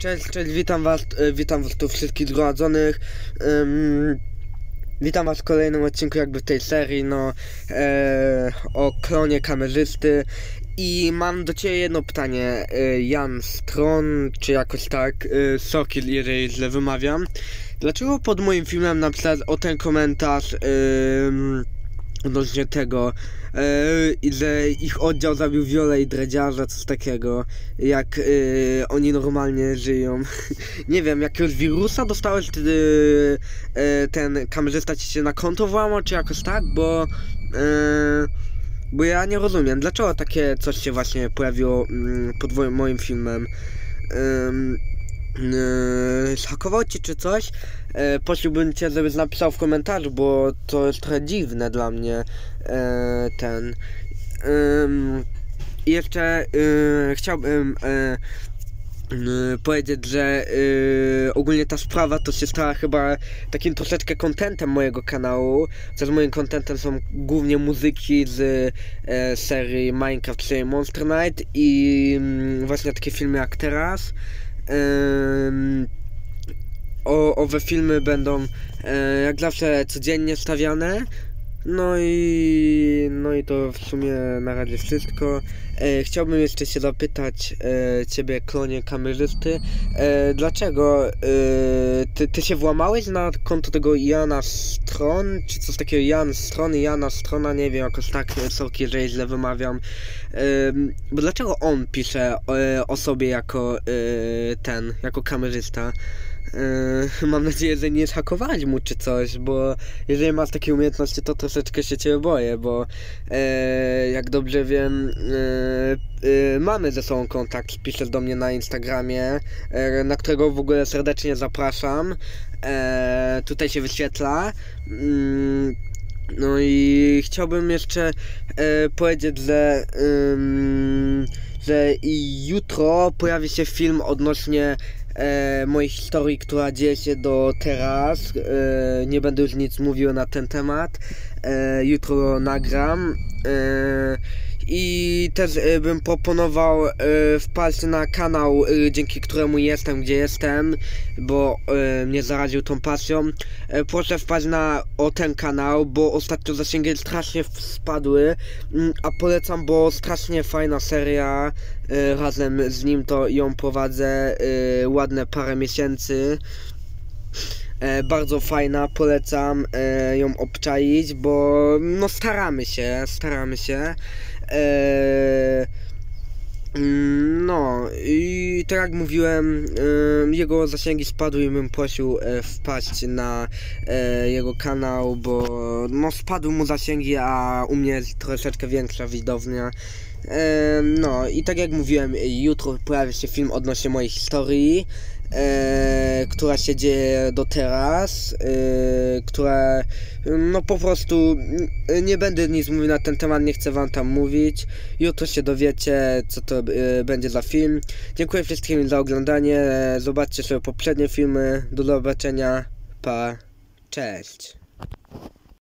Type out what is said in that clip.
Cześć, cześć, witam was, e, witam was tu wszystkich zgromadzonych. Ym, witam was w kolejnym odcinku jakby tej serii, no, e, o klonie kamerzysty. I mam do ciebie jedno pytanie, e, Jan Stron, czy jakoś tak, e, Sokil, jeżeli źle wymawiam. Dlaczego pod moim filmem napisałeś o ten komentarz, ym, odnośnie tego, e, że ich oddział zabił Wiolę i Dredziarza, coś takiego, jak e, oni normalnie żyją. Nie wiem, jakiegoś wirusa dostałeś, wtedy e, ten kamerzysta ci się na konto włamał, czy jakoś tak, bo e, bo ja nie rozumiem, dlaczego takie coś się właśnie pojawiło mm, pod moim filmem. Ym, Yy, cię czy coś, yy, prosiłbym cię, żebyś napisał w komentarzu, bo to jest trochę dziwne dla mnie, yy, ten. I jeszcze yy, chciałbym yy, yy, powiedzieć, że yy, ogólnie ta sprawa to się stała chyba takim troszeczkę kontentem mojego kanału. Chociaż moim kontentem są głównie muzyki z e, serii Minecraft, czyli Monster Night i mm, właśnie takie filmy jak teraz. Owe filmy będą e, jak zawsze codziennie stawiane. No i no i to w sumie na razie wszystko. E, chciałbym jeszcze się zapytać e, ciebie, klonie kamerzysty, e, dlaczego e, ty, ty się włamałeś na konto tego Jana Stron, czy coś takiego Jan Stron, Jana Strona, nie wiem, jakoś tak, e, sorki, jeżeli źle wymawiam. Ym, bo dlaczego on pisze e, o sobie jako e, ten, jako kamerzysta? E, mam nadzieję, że nie zhakowali mu czy coś, bo jeżeli masz takie umiejętności, to troszeczkę się ciebie boję, bo e, jak dobrze wiem, e, mamy ze sobą kontakt, piszesz do mnie na Instagramie, na którego w ogóle serdecznie zapraszam. Tutaj się wyświetla. No i chciałbym jeszcze powiedzieć, że, że jutro pojawi się film odnośnie e, mojej historii, która dzieje się do teraz. E, nie będę już nic mówił na ten temat. E, jutro nagram. E, i też e, bym proponował e, wpaść na kanał, e, dzięki któremu jestem, gdzie jestem, bo mnie zaraził tą pasją. Proszę wpaść na o ten kanał, bo ostatnio zasięgi strasznie spadły, mm, a polecam, bo strasznie fajna seria. Razem z nim to ją prowadzę ładne parę miesięcy. E, bardzo fajna, polecam e, ją obczaić, bo no staramy się, staramy się. E, mm, no i tak jak mówiłem, e, jego zasięgi spadły i bym prosił e, wpaść na e, jego kanał, bo no spadły mu zasięgi, a u mnie jest troszeczkę większa widownia. E, no i tak jak mówiłem, jutro pojawi się film odnośnie mojej historii, która się dzieje do teraz, e, która no po prostu nie będę nic mówił na ten temat, nie chcę wam tam mówić. Jutro się dowiecie, co to e, będzie za film. Dziękuję wszystkim za oglądanie. Zobaczcie sobie poprzednie filmy. Do zobaczenia. Pa. Cześć.